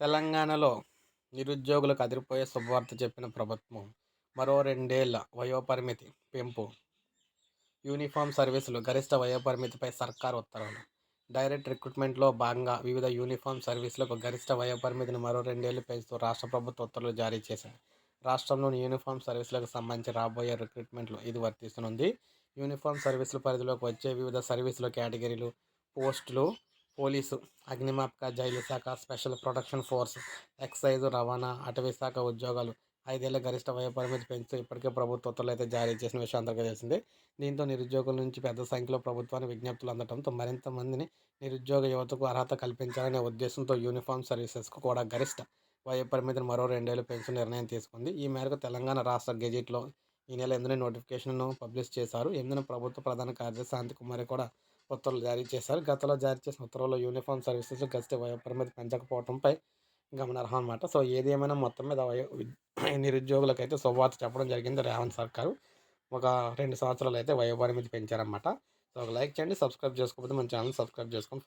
తెలంగాణలో నిరుద్యోగులకు అదిరిపోయే శుభవార్త చెప్పిన ప్రభుత్వం మరో రెండేళ్ళ వయోపరిమితి పెంపు. యూనిఫామ్ సర్వీసులు గరిష్ట వయోపరిమితిపై సర్కార్ ఉత్తర్వులు. డైరెక్ట్ రిక్రూట్మెంట్లో భాగంగా వివిధ యూనిఫామ్ సర్వీసులకు గరిష్ట వయోపరిమితిని మరో రెండేళ్ళు పెంచుతూ రాష్ట్ర ప్రభుత్వ ఉత్తర్వులు జారీ చేసింది. రాష్ట్రంలోని యూనిఫామ్ సర్వీసులకు సంబంధించి రాబోయే రిక్రూట్మెంట్లు ఇది వర్తిస్తుంది యూనిఫామ్ సర్వీసుల పరిధిలోకి వచ్చే వివిధ సర్వీసుల కేటగిరీలు పోస్టులు పోలీసు అగ్నిమాపక జైలు శాఖ స్పెషల్ ప్రొటెక్షన్ ఫోర్స్ ఎక్సైజ్ రవాణా అటవీ శాఖ ఉద్యోగాలు ఐదేళ్ళ గరిష్ట వయోపరిమితి పెంచుతూ ఇప్పటికే ప్రభుత్వ ఉత్తర్వులు అయితే జారీ చేసిన విషయం అందరికీ తెలిసిందే. దీంతో నిరుద్యోగుల నుంచి పెద్ద సంఖ్యలో ప్రభుత్వానికి విజ్ఞప్తులు అందడంతో మరింత మందిని నిరుద్యోగ యువతకు అర్హత కల్పించాలనే ఉద్దేశంతో యూనిఫామ్ సర్వీసెస్కు కూడా గరిష్ట వయోపరిమితిని మరో రెండేళ్ళు పెంచు నిర్ణయం తీసుకుంది. ఈ మేరకు తెలంగాణ రాష్ట్ర గెజిట్లో ఈ నెల ఎనిమిది నోటిఫికేషన్ను పబ్లిష్ చేశారు. ఎనిమిదిన ప్రభుత్వ ప్రధాన కార్యదర్శి శాంతికుమారి కూడా ఉత్తర్వులు జారీ చేశారు. గతంలో జారీ చేసిన ఉత్తర్వుల్లో యూనిఫామ్ సర్వీసెస్ గరిష్ట వయోపరిమితి పెంచకపోవడంపై గమనార్హం అనమాట సో ఏది ఏమైనా మొత్తం మీద వయో నిరుద్యోగులకు అయితే శుభవార్త చెప్పడం జరిగింది రేవంత్ సర్కారు ఒక రెండు సంవత్సరాలు అయితే వయోపరిమితి పెంచారన్నమాట. సో ఒక లైక్ చేయండి సబ్స్క్రైబ్ చేసుకోకపోతే మన ఛానల్ సబ్స్క్రైబ్ చేసుకోండి.